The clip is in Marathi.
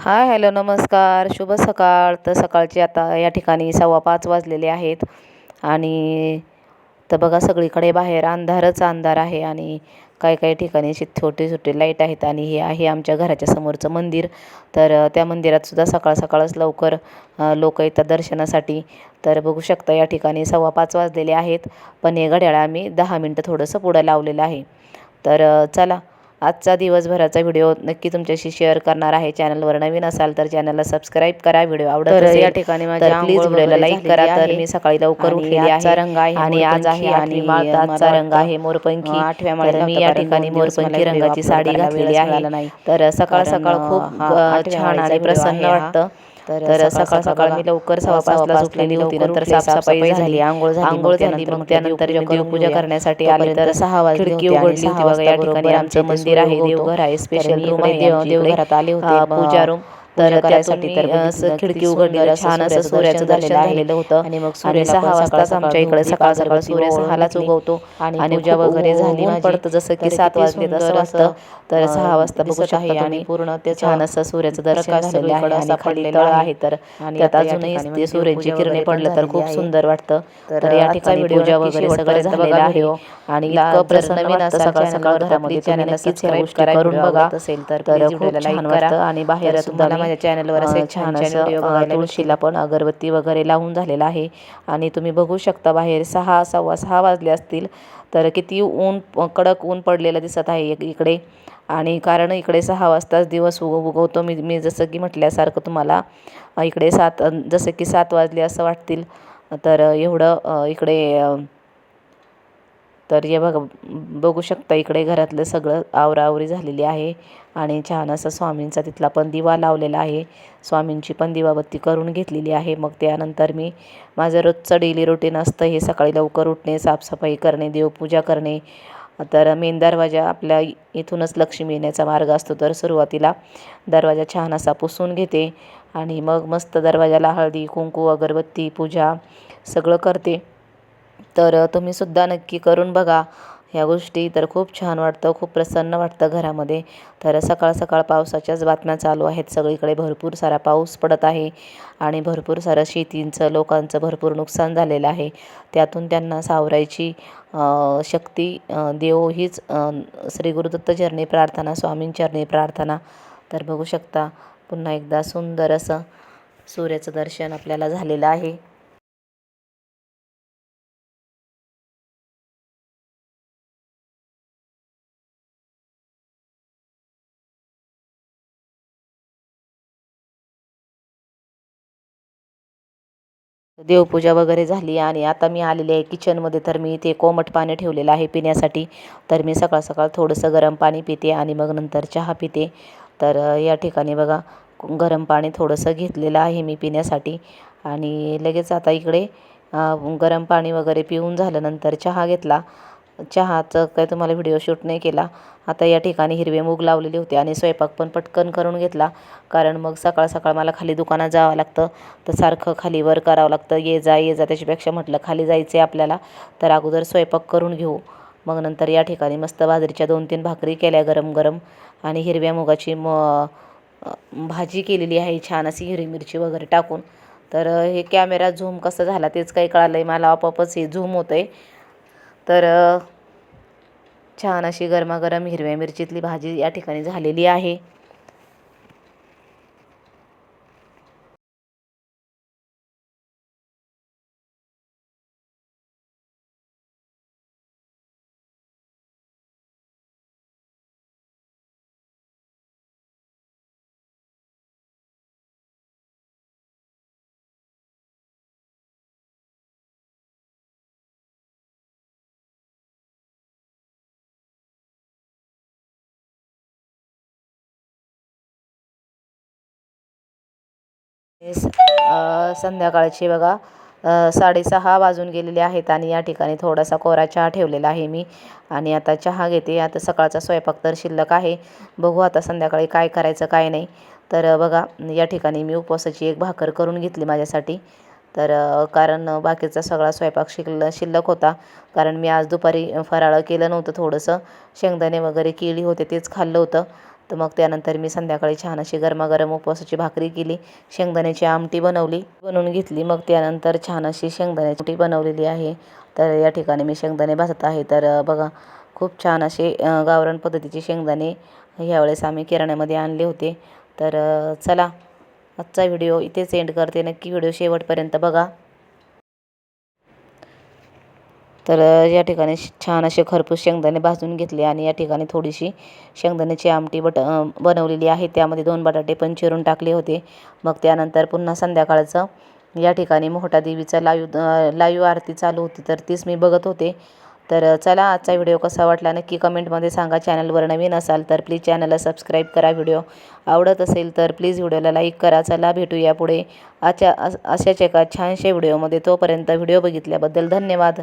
हाय हॅलो नमस्कार. शुभ सकाळ. तर सकाळचे आता या ठिकाणी सव्वा पाच वाजलेले आहेत. आणि तर बघा सगळीकडे बाहेर अंधारच अंधार आहे आणि काही काही ठिकाणी असे छोटे छोटे लाइट आहेत आणि हे आहे आमच्या घराच्या समोरचं मंदिर. तर त्या मंदिरात सुद्धा सकाळ सकाळच लवकर लोक येतात दर्शनासाठी. तर बघू शकता या ठिकाणी सव्वा पाच वाजलेले आहेत. पण हे घड्याळ आम्ही दहा मिनटं थोडंसं पुढं लावलेलं आहे. तर चला आजचा दिवसभराचा व्हिडिओ नक्की तुमच्याशी शेअर करणार आहे. चॅनलवर नवीन असाल तर चॅनलला सबस्क्राईब करा. व्हिडिओ आवडत या ठिकाणी प्लीज व्हिडिओला लाईक करा. तर. मी सकाळी लवकर उठलेली आहे. रंग आहे आणि आज आहे आणि आजचा रंग आहे मोरपंखी. आठव्या तर मी या ठिकाणी मोरपंखी रंगाची साडी घातलेली आहे. तर सकाळ सकाळ खूप छान आणि प्रसन्न. वाटतं. तर सकाळ सकाळ मी लवकर सव्वा पाचला उठलेली होती नंतर साफसफाई झाली आंघोळ झाली आंघोळ झाली, मग त्यानंतर देवपूजा. करण्यासाठी आले तर सहा वाजले खिडकी उघडली होती सहा बघा या वाजता ठिकाणी आमचं मंदिर आहे. देवघर आहे स्पेशल रूम आहे. देवघरात आले होते, पूजा रूम तर मी तर बघितलं खिडकी उघडली असं छान असं सूर्याचं दर्शन झालेलं होतं आणि मग आणि सूर्याला सहा वाजताच आमच्या इकडे सकाळ सकाळ सूर्य सहालाच. उगवतो आणि पूजा वगैरे झाली. पडतं जसं की सात वाजले तसं सुंदर वाटतं असं, तर सहा वाजता बघू आहे आणि पूर्ण त्याचा छान असं सूर्याचं दर्शन झालेलं आहे आणि असा खाली तळ आहे. तर त्यात अजूनही ते म्हणजे सूर्याची किरणे पडलं तर खूप. सुंदर वाटतं तर या ठिकाणी पूजा वगैरे सगळं झालेलं आहे. आणि इतकं प्रसन्न वाटतं असाल सकाळ सकाळ तुम्ही चॅनल नक्कीच ह्या गोष्टी करून बघा. असेल तर खूप छान वाटतं आणि बाहेर सुद्धा मी, माझ्या चॅनलवर असे छान छान व्हिडिओ बघायला तुळशीला पण अगरबत्ती वगैरे लावून झालेला आहे. आणि तुम्ही बघू शकता बाहेर सहा सव्वा सहा वाजले असतील. तर किती ऊन कडक ऊन पडलेलं दिसत आहे इकडे. आणि कारण इकडे सहा वाजताच दिवस उग उगवतो. मी मी जसं की म्हटल्यासारखं तुम्हाला इकडे सात जसं की सात वाजले असं वाटतील. तर एवढं इकडे तर हे बघा बघू शकता इकडे घरातलं सगळं आवराआवरी झालेली आहे. आणि छान असा स्वामींचा तिथला पण दिवा लावलेला आहे. स्वामींची पण दिवाबत्ती करून घेतलेली आहे. मग त्यानंतर मी माझं रोजचं डेली रुटीन असतं. हे सकाळी लवकर उठणे साफसफाई करणे देवपूजा करणे. तर मेन दरवाजा आपल्या इथूनच लक्ष्मी येण्याचा मार्ग असतो. तर सुरुवातीला दरवाजा छान असा पुसून घेते. आणि मग मस्त दरवाजाला हळदी कुंकू अगरबत्ती पूजा सगळं करते. तर तुम्हीसुद्धा नक्की करून बघा. ह्या गोष्टी तर खूप छान वाटतं खूप प्रसन्न वाटतं घरामध्ये. तर सकाळ सकाळ पावसाच्याच बातम्या चालू आहेत. सगळीकडे भरपूर सारा पाऊस पडत आहे आणि भरपूर सारं शेतींचं लोकांचं भरपूर नुकसान झालेलं आहे. त्यातून त्यांना सावरायची शक्ती देव हीच श्री गुरुदत्त चरणी प्रार्थना स्वामींचरणी प्रार्थना. तर बघू शकता पुन्हा एकदा सुंदर असं सूर्याचं दर्शन आपल्याला झालेलं आहे. देवपूजा वगैरे झाली आणि आता मी आलेले आहे किचनमध्ये तर मी इथे कोमट पाणी ठेवलेलं आहे पिण्यासाठी. तर मी सकाळ सकाळ थोडंसं गरम पाणी पिते आणि मग नंतर चहा पिते. तर या ठिकाणी बघा गरम पाणी थोडंसं घेतलेलं आहे मी पिण्यासाठी. आणि लगेच आता इकडे गरम पाणी वगैरे पिऊन झाल्यानंतर चहा घेतला. चहाचं काय तुम्हाला व्हिडिओ शूट नाही केला. आता या ठिकाणी हिरवे मूग लावलेले होते आणि स्वयंपाक पण पटकन करून घेतला. कारण मग सकाळ सकाळ मला खाली दुकानात जावं लागतं. तर सारखं खाली वर करावं लागतं. ये जा ये जा त्याच्यापेक्षा म्हटलं खाली जायचं आहे आपल्याला. तर अगोदर स्वयंपाक करून घेऊ. मग नंतर या ठिकाणी मस्त बाजरीच्या दोन तीन भाकरी केल्या गरम गरम. आणि हिरव्या मुगाची म भाजी केलेली आहे. छान अशी हिरवी मिरची वगैरे टाकून. तर हे कॅमेरा झूम कसं झाला तेच काही कळालं आहे मला आपोआपच हे झूम होतं आहे तर छान अशी गरमागरम हिरव्या मिरचीतली भाजी या ठिकाणी झालेली आहे. संध्याकाळचे बघा साडेसहा वाजून गेलेले आहेत आणि या ठिकाणी थोडासा कोरा चहा ठेवलेला आहे मी. आणि आता चहा घेते. आता सकाळचा स्वयंपाक तर शिल्लक आहे. बघू आता संध्याकाळी काय करायचं काय नाही. तर बघा या ठिकाणी मी उपवासाची एक भाकर करून घेतली माझ्यासाठी. तर कारण बाकीचा सगळा स्वयंपाक शिल्ल शिल्लक होता. कारण मी आज दुपारी फराळं केलं नव्हतं थोडंसं. शेंगदाणे वगैरे केळी होते तेच खाल्लं होतं. तर मग त्यानंतर मी संध्याकाळी छान अशी गरमागरम उपवासाची भाकरी केली शेंगदाण्याची आमटी बनवली बनवून घेतली. मग त्यानंतर छान अशी शेंगदाण्याची आमटी बनवलेली आहे. तर या ठिकाणी मी शेंगदाणे भाजत आहे. तर बघा खूप छान असे गावरण गावरान पद्धतीचे शेंगदाणे ह्यावेळेस आम्ही किराण्यामध्ये आणले होते. तर चला आजचा व्हिडिओ इथेच एंड करते. नक्की व्हिडिओ शेवटपर्यंत बघा. तर या ठिकाणी छान असे खरपूस शेंगदाणे भाजून घेतले आणि या ठिकाणी थोडीशी शेंगदाण्याची आमटी बट बनवलेली आहे. त्यामध्ये दोन बटाटे पण चिरून टाकले होते. मग त्यानंतर पुन्हा संध्याकाळचं या ठिकाणी मोहटा देवीचा लाईव्ह लाईव्ह आरती चालू होती तर तीच मी बघत होते. तर चला आजचा व्हिडिओ कसा वाटला नक्की कमेंटमध्ये सांगा. चॅनलवर नवीन असाल तर प्लीज चॅनलला सबस्क्राईब करा व्हिडिओ. आवडत असेल तर प्लीज व्हिडिओला लाईक करा. चला भेटूया पुढे. आजच्या अस- अशाच एका छानशा व्हिडिओमध्ये. तोपर्यंत व्हिडिओ बघितल्याबद्दल धन्यवाद.